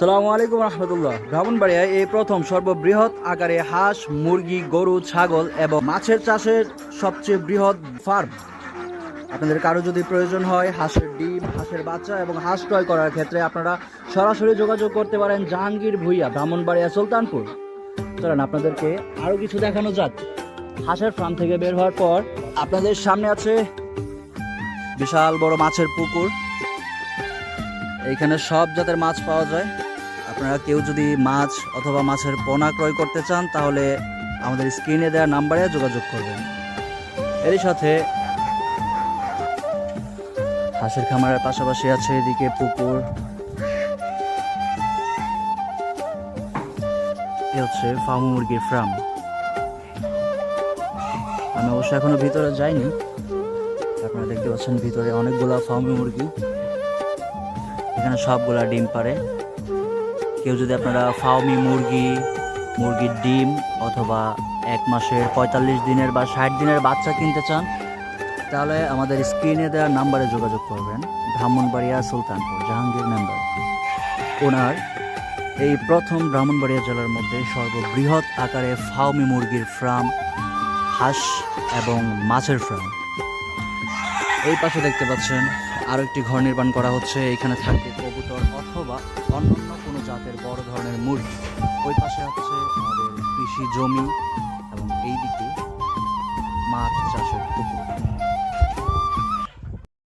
সালামু আলাইকুম রহমতুল্লাহ। ব্রাহ্মণবাড়িয়ায় এই প্রথম সর্ববৃহৎ আকারে হাঁস, মুরগি, গরু, ছাগল এবং মাছের চাষের সবচেয়ে বৃহৎ ফার্ম। আপনাদের কারও যদি প্রয়োজন হয় হাঁসের ডিম, হাঁসের বাচ্চা এবং হাঁস ক্রয় করার ক্ষেত্রে আপনারা সরাসরি যোগাযোগ করতে পারেন জাহাঙ্গীর ভুইয়া, ব্রাহ্মণবাড়িয়া, সুলতানপুর। চলেন আপনাদেরকে আরও কিছু দেখানো যাক। হাঁসের ফার্ম থেকে বের হওয়ার পর আপনাদের সামনে আছে বিশাল বড় মাছের পুকুর। এইখানে সব জাতের মাছ পাওয়া যায়। আপনারা কেউ যদি মাছ অথবা মাছের পোনা ক্রয় করতে চান, তাহলে আমাদের স্ক্রিনে দেওয়া নাম্বারে যোগাযোগ করবেন। এরই সাথে হাঁসের খামারের পাশাপাশি আছে এদিকে পুকুর। এ হচ্ছে ফার্ম মুরগির ফার্ম। আমি অবশ্য এখনও ভিতরে যাইনি। আপনারা দেখতে পাচ্ছেন ভিতরে অনেকগুলা ফার্মি মুরগি। এখানে সবগুলা ডিম পারে কেউ যদি আপনারা ফাউমি মুরগি, মুরগির ডিম অথবা এক মাসের পঁয়তাল্লিশ দিনের বা ষাট দিনের বাচ্চা কিনতে চান, তাহলে আমাদের স্ক্রিনে দেওয়া নাম্বারে যোগাযোগ করবেন। ব্রাহ্মণবাড়িয়া সুলতানপুর, জাহাঙ্গীর নাম্বার ওনার এই প্রথম ব্রাহ্মণবাড়িয়া জেলার মধ্যে সর্ববৃহৎ আকারে ফাউমি মুরগির ফার্ম, হাঁস এবং মাছের ফার্ম। এই পাশে দেখতে পাচ্ছেন আরও একটি ঘর নির্মাণ করা হচ্ছে। এখানে থাকবে কবুতর অথবা অন্যান্য ধরনের মুরগি ওই পাশে হচ্ছে আমাদের কৃষি জমি এবং এই দিকে মাছ চাষের পুকুর।